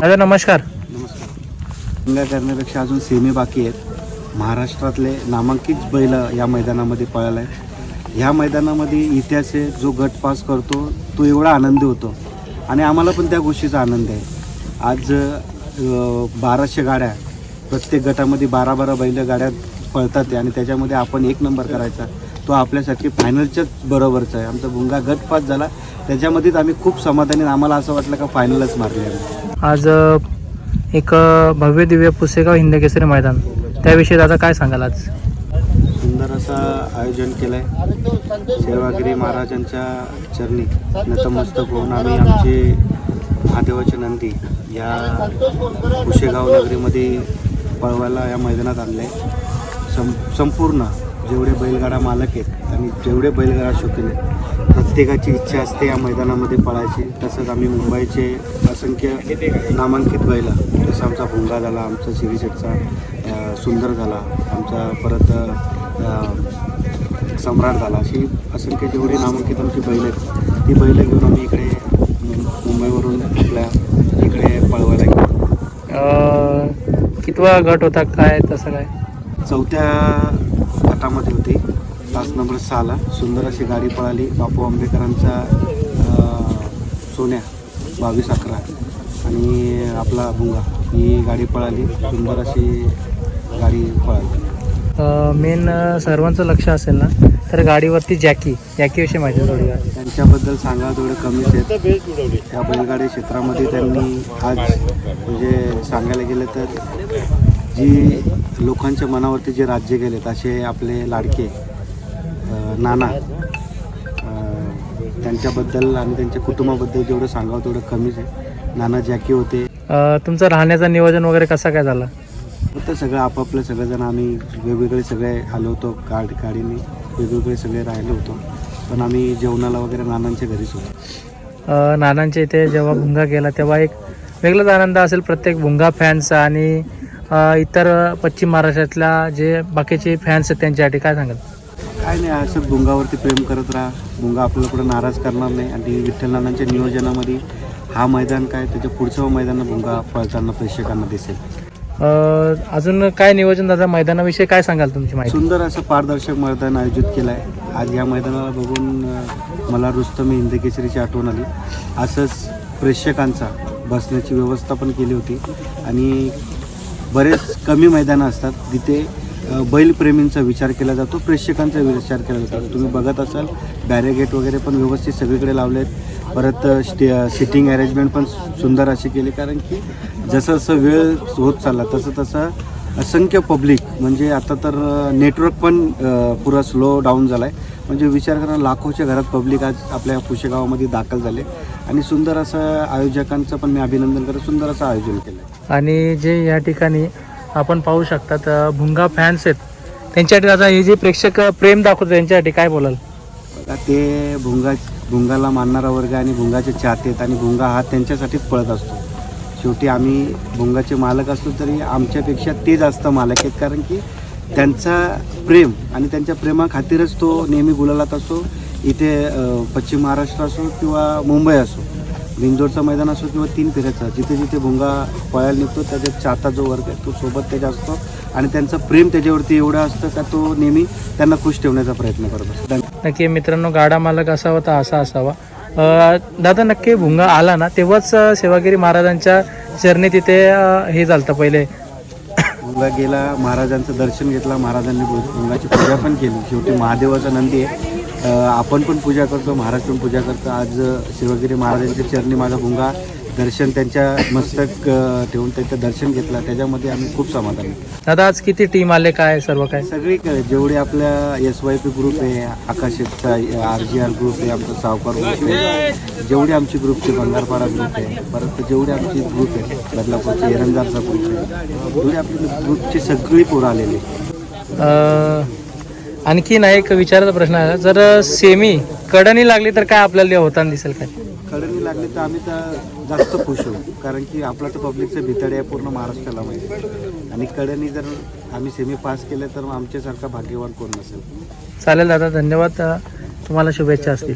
दादा नमस्कार. नमस्कार. करण्यापेक्षा अजून सेमी बाकी आहेत. महाराष्ट्रातले नामांकित बैल या मैदानामध्ये पळाला आहे ह्या मैदानामध्ये इतिहास आहे जो गट पास करतो तो एवढा आनंदी होतो. आणि आम्हाला पण त्या गोष्टीचा आनंद आहे. आज बाराशे गाड्या प्रत्येक गटामध्ये बारा बारा बैल गाड्या पळतात आणि त्याच्यामध्ये आपण एक नंबर करायचा. तो आपल्यासाठी फायनलच्याच बरोबरचा आहे. आमचा भुंगा गट पास झाला. त्याच्यामध्येच आम्ही खूप समाधानी आम्हाला असं वाटलं का फायनलच मारली आज एक भव्य दिव्य पुसेगाव हिंदकेसरी मैदान. त्याविषयी दादा काय सांगाल आज? सुंदर असं आयोजन केलं आहे सेवागिरी महाराजांच्या चरणी. नतमस्तक होऊन आम्ही आमचे महादेवाचे नंदी या कुशेगाव नगरीमध्ये पळवायला या मैदानात आणले. सं संपूर्ण जेवढे बैलगाडा मालक आहेत आणि जेवढे बैलगाडा शौकीन आहेत प्रत्येकाची इच्छा असते या मैदानामध्ये पळायची. तसंच आम्ही मुंबईचे असंख्य नामांकित बैल जसं आमचा भुंगा झाला आमचा सिरीसेटचा सुंदर झाला आमचा परत सम्राट झाला अशी असंख्य जेवढी नामांकित आमची बैल आहेत ती बैल घेऊन आम्ही इकडे मुं- मुंबईवरून आपल्या इकडे पळवायला गेलो अ, कितवा गट होता काय तसं काय? चौथ्या गटामध्ये होती. तास नंबर सहाला सुंदर अशी गाडी पळाली. बापू आंबेडकरांचा सोन्या बावीस अकरा. आणि आपला भुंगा ही गाडी पळाली. सुंदर अशी गाडी पळाली. मेन सर्वांचं लक्ष असेल ना तर गाडीवरती जॅकी. जॅकीविषयी माहिती आहे थोडी. त्यांच्याबद्दल सांगा थोडं कमीच आहेत त्या बैलगाडी क्षेत्रामध्ये त्यांनी आज म्हणजे सांगायला गेलं तर जी लोकांच्या मनावरती जे राज्य केलेत असे आपले लाडके नाना त्यांच्याबद्दल आणि त्यांच्या कुटुंबाबद्दल जेवढं सांगावं तेवढं कमीच आहे. नाना जॅकी होते. तुमचं राहण्याचं नियोजन वगैरे कसा काय झाला? तर सगळं आपापलं सगळेजण आम्ही वेगवेगळे सगळे आलो होतो गाडी गाडीने. वेगवेगळे सगळे राहिलो होतो. पण आम्ही जेवणाला वगैरे नानांच्या घरीच होतो. नानांच्या इथे जेव्हा भुंगा गेला तेव्हा एक वेगळाच आनंद असेल प्रत्येक भुंगा फॅन्सचा आणि इतर पश्चिम महाराष्ट्रातल्या जे बाकीचे फॅन्स आहेत त्यांच्यासाठी. काय सांगाल? काय नाही असं भुंगावरती प्रेम करत राहा. भुंगा आपल्याला कुठं नाराज करणार नाही. आणि विठ्ठल नानांच्या नियोजनामध्ये हा मैदान काय त्याच्या पुढचं मैदान भुंगा पळताना प्रेक्षकांना दिसेल. अजून काय नियोजन दादा? मैदानाविषयी काय सांगाल तुमची माहिती? सुंदर असं पारदर्शक मैदान आयोजित केलं आहे आज या मैदानाला बघून मला रुस्तम हिंदकेसरीची आठवण आली. असंच प्रेक्षकांचा बसण्याची व्यवस्था पण केली होती. आणि बरेच कमी मैदानं असतात. जिथे बैलप्रेमींचा विचार केला जातो प्रेक्षकांचा विचार केला जातो. तुम्ही बघत असाल बॅरेगेट वगैरे पण व्यवस्थित सगळीकडे लावले आहेत. परत स्टे सिटिंग अरेंजमेंट पण सुंदर अशी केली कारण की जसं जसं वेळ होत चालला तसं तसं असंख्य पब्लिक म्हणजे आता तर नेटवर्क पण पुरा स्लो डाऊन झाला आहे म्हणजे विचार करा लाखोच्या घरात पब्लिक आज आपल्या पुशेगावामध्ये दाखल झाले. आणि सुंदर असं आयोजकांचं पण मी अभिनंदन करत सुंदर असं आयोजन केलं आहे आणि जे या ठिकाणी आपण पाहू शकतात भुंगा फॅन्स आहेत. त्यांच्यासाठी आता हे जे प्रेक्षक प्रेम दाखवतो त्यांच्यासाठी काय बोलाल? ते भुंगा भुंगाला मानणारा वर्ग आणि भुंगाचे चाहते आहेत आणि भुंगा हा त्यांच्यासाठीच पळत असतो. शेवटी आम्ही भुंगाचे मालक असलो तरी आमच्यापेक्षा ते जास्त मालक आहेत कारण की त्यांचा प्रेम आणि त्यांच्या प्रेमाखातीरच तो नेहमी गुलालात असतो. इथे पश्चिम महाराष्ट्र असो किंवा मुंबई असो. बिंदोडचं मैदान असो किंवा तीन फिरायचं जिथे जिथे भुंगा पळायला निघतो त्याच्यात चाहता जो वर्ग आहे तो सोबत त्याच्या असतो आणि त्यांचं प्रेम त्याच्यावरती एवढं असतं का तो नेहमी त्यांना खुश ठेवण्याचा प्रयत्न करत. असतो. नक्की मित्रांनो गाडा मालक असावा तर असा असावा. दादा नक्की भुंगा आला ना तेव्हाच सेवागिरी महाराजांच्या चरणी तिथे हे झालं पहिले. भुंगा गेला महाराजांचं दर्शन घेतलं महाराजांनी भुंगाची पूजा पण केली. शेवटी महादेवाचा नंदी आहे. आपण पण पूजा करतो महाराज पण पूजा करतो. आज शिवगिरी महाराजांच्या चरणी माझा भुंगा दर्शन त्यांच्या मस्तक ठेवून त्यांचं दर्शन घेतलं. त्याच्यामध्ये आम्ही खूप समाधान. दादा आज किती टीम आले? काय सर्व काय? सगळी जेवढे आपल्या एस वाय पी ग्रुप आहे आकाशचा आर जी आर ग्रुप आहे आमचा सावकार ग्रुप आहे. जेवढे आमची ग्रुपचे बंगारपाडा ग्रुप आहे परत जेवढे आमची ग्रुप आहे बदलापूरचे एरंदारचा ग्रुप आहे जेवढे आपली ग्रुपची सगळी पोरं आलेली अ, आणखीन एक विचारायचा प्रश्न आहे. जर सेमी कडनी लागली तर काय आपल्याला होताना दिसेल काय? कडनी लागली तर आम्ही तर जास्त खुश होऊ. कारण की आपला तर पब्लिकचं भितडे आहे पूर्ण महाराष्ट्राला माहिती आणि कडनी जर आम्ही सेमी पास केले तर आमच्यासारखा भाग्यवान कोण नसेल? चालेल दादा धन्यवाद. तुम्हाला शुभेच्छा असतील.